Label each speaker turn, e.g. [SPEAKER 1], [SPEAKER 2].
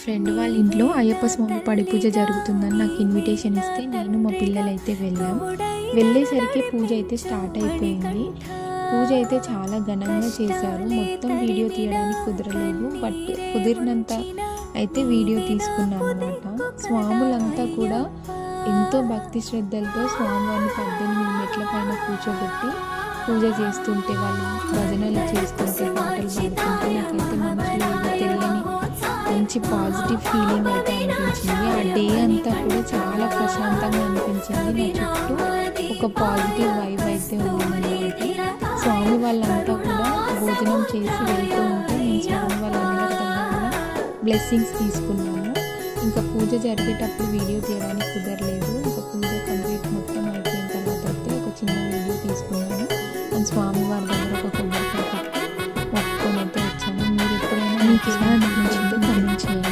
[SPEAKER 1] Friend వాళ్ళ ఇంట్లో అయ్యప్ప స్వామి పడి పూజ జరుగుతుందని నాకు ఇన్విటేషన్ ఇస్తే నేను మా పిల్లలైతే వెళ్ళాం. వెళ్ళేసరికి పూజ అయితే స్టార్ట్ అయిపోయింది. పూజ అయితే చాలా ఘనంగా చేశారు. మొత్తం వీడియో తీయడానికి కుదరలేదు. బట్ కుదిరినంత అయితే వీడియో తీసుకున్నాను అనమాట స్వాములంతా కూడా ఎంతో భక్తి శ్రద్ధలతో స్వామివారిని పద్దెనిమిది మెట్ల పైన కూర్చోబెట్టి పూజ చేస్తుంటే వాళ్ళు భజనలు చేస్తుంటే పాటలు మంచి పాజిటివ్ ఫీలింగ్ అయితే అనిపించింది. ఆ డే అంతా కూడా చాలా ప్రశాంతంగా అనిపించింది. నా చుట్టూ ఒక పాజిటివ్ వైబ్ అయితే ఉంది స్వామి వాళ్ళంతా కూడా భోజనం చేసి వెళ్తూ ఉంటే నేను స్వామి వాళ్ళందరి దగ్గర బ్లెస్సింగ్స్ తీసుకున్నాను. ఇంకా పూజ జరిగేటప్పుడు వీడియో తీయడానికి కుదరలేదు. ఇంకా పూజ కంప్లీట్ మొత్తం అయిపోయిన తర్వాత అయితే ఒక చిన్న వీడియో తీసుకున్నాను. అండ్ స్వామి 기사와 내용 정보 관련 사항